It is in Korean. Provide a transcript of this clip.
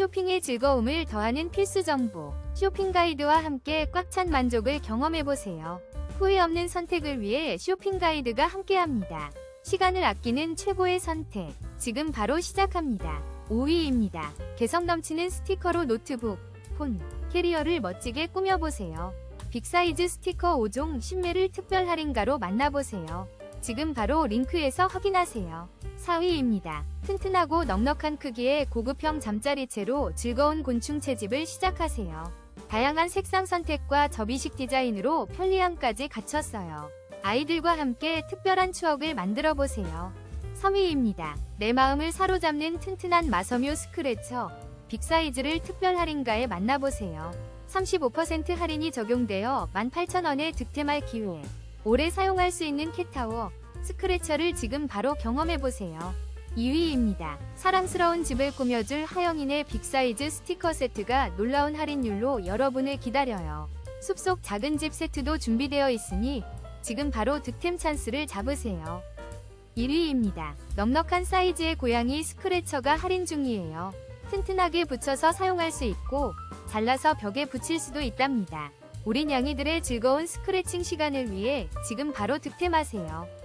쇼핑의 즐거움을 더하는 필수 정보. 쇼핑 가이드와 함께 꽉 찬 만족을 경험해보세요. 후회 없는 선택을 위해 쇼핑 가이드가 함께합니다. 시간을 아끼는 최고의 선택. 지금 바로 시작합니다. 5위입니다. 개성 넘치는 스티커로 노트북, 폰, 캐리어를 멋지게 꾸며보세요. 빅사이즈 스티커 5종 10매를 특별 할인가로 만나보세요. 지금 바로 링크에서 확인하세요. 4위입니다. 튼튼하고 넉넉한 크기의 고급형 잠자리채로 즐거운 곤충 채집을 시작하세요. 다양한 색상 선택과 접이식 디자인으로 편리함까지 갖췄어요. 아이들과 함께 특별한 추억을 만들어 보세요. 3위입니다. 내 마음을 사로잡는 튼튼한 마섬유 스크래처 빅사이즈를 특별 할인가에 만나보세요. 35% 할인이 적용되어 18,000원에 득템할 기회. 오래 사용할 수 있는 캣타워 스크래처를 지금 바로 경험해보세요. 2위입니다. 사랑스러운 집을 꾸며줄 하영인의 빅사이즈 스티커 세트가 놀라운 할인율로 여러분을 기다려요. 숲속 작은 집 세트도 준비되어 있으니 지금 바로 득템 찬스를 잡으세요. 1위입니다. 넉넉한 사이즈의 고양이 스크래처가 할인 중이에요. 튼튼하게 붙여서 사용할 수 있고 잘라서 벽에 붙일 수도 있답니다. 우리 냥이들의 즐거운 스크래칭 시간을 위해 지금 바로 득템하세요.